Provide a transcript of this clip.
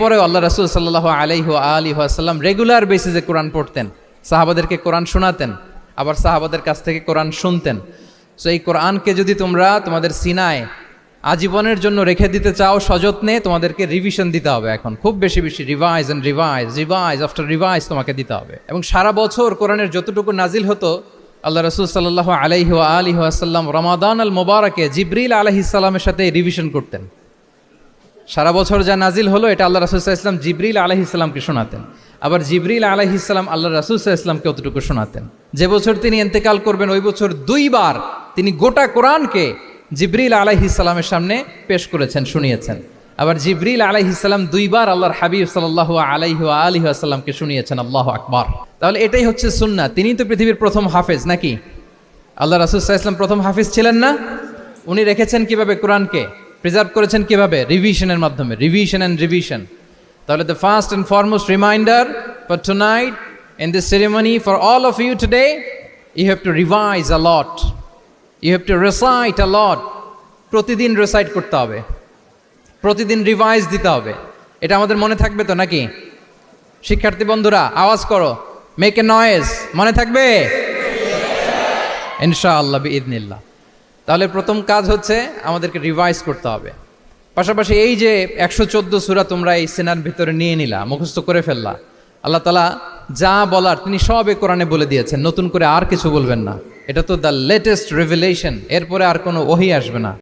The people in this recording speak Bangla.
পরেও আল্লাহ রসুল সাল্লাহ আলাইহ আলী আসাল্লাম রেগুলার বেসিসে কোরআন পড়তেন, সাহাবাদেরকে কোরআন শোনাতেন, আবার সাহাবাদের কাছ থেকে কোরআন শুনতেন। সো এই কোরআনকে যদি তোমরা তোমাদের সিনায় আজীবনের জন্য রেখে দিতে চাও সযত্নে, তোমাদেরকে রিভিশন দিতে হবে এখন। খুব বেশি বেশি revise and revise revise after revise তোমাকে দিতে হবে। এবং সারা বছর কোরআনের যতটুকু নাজিল হতো, আল্লাহ রসুল সাল্লাহ আলাইহ আলী আসাল্লাম রমাদান আল মোবারকে জিব্রিল আলহিসাল্লামের সাথে রিভিশন করতেন। সারা বছর যা নাজিল হলো, এটা আল্লাহ রাসুল ইসলাম জিবরিল আলহ ইসলামকে শোনাতেন। আবার জিবরিল আলহ ইসলাম আল্লাহ রাসুল ইসলামকে অতটুকু শোনাতেন। যে বছর তিনি এন্তেকাল করবেন, ওই বছর দুইবার তিনি গোটা কোরআনকে জিবরিল আলহ ইসলামের সামনে পেশ করেছেন, শুনিয়েছেন। আবার জিবরিল আলহ ইসলাম দুইবার আল্লাহর হাবিব সাল্লাহ আলাইহ আলী আসাল্লামকে শুনিয়েছেন, আল্লাহ আকবার। তাহলে এটাই হচ্ছে সুন্না তিনি তো পৃথিবীর প্রথম হাফেজ নাকি? আল্লাহ রাসুল ইসলাম প্রথম হাফিজ ছিলেন না? উনি রেখেছেন কীভাবে কোরআনকে? প্রিজার্ভ করেছেন কীভাবে? রিভিশনের মাধ্যমে। রিভিশন অ্যান্ড রিভিশন তাহলে the first and foremost reminder for tonight in this ceremony for all of you today you have to revise a lot you have to recite a lot প্রতিদিন রেসাইট করতে হবে। প্রতিদিন রিভাইজ দিতে হবে। এটা আমাদের মনে থাকবে তো নাকি? শিক্ষার্থী বন্ধুরা, আওয়াজ করো। মেক এ নয়েজ মনে থাকবে? ইনশাআল্লাহ ইদনিল্লাহ তাহলে প্রথম কাজ হচ্ছে আমাদেরকে রিভাইজ করতে হবে। পাশাপাশি এই যে একশো চোদ্দ সুরা তোমরা এই সেনার ভিতরে নিয়ে নিলা, মুখস্থ করে ফেললা, আল্লাহ তালা যা বলার তিনি সব এ কোরআনে বলে দিয়েছেন, নতুন করে আর কিছু বলবেন না। এটা তো দ্য লেটেস্ট রেভেলেশন এরপরে আর কোনো ওহি আসবে না।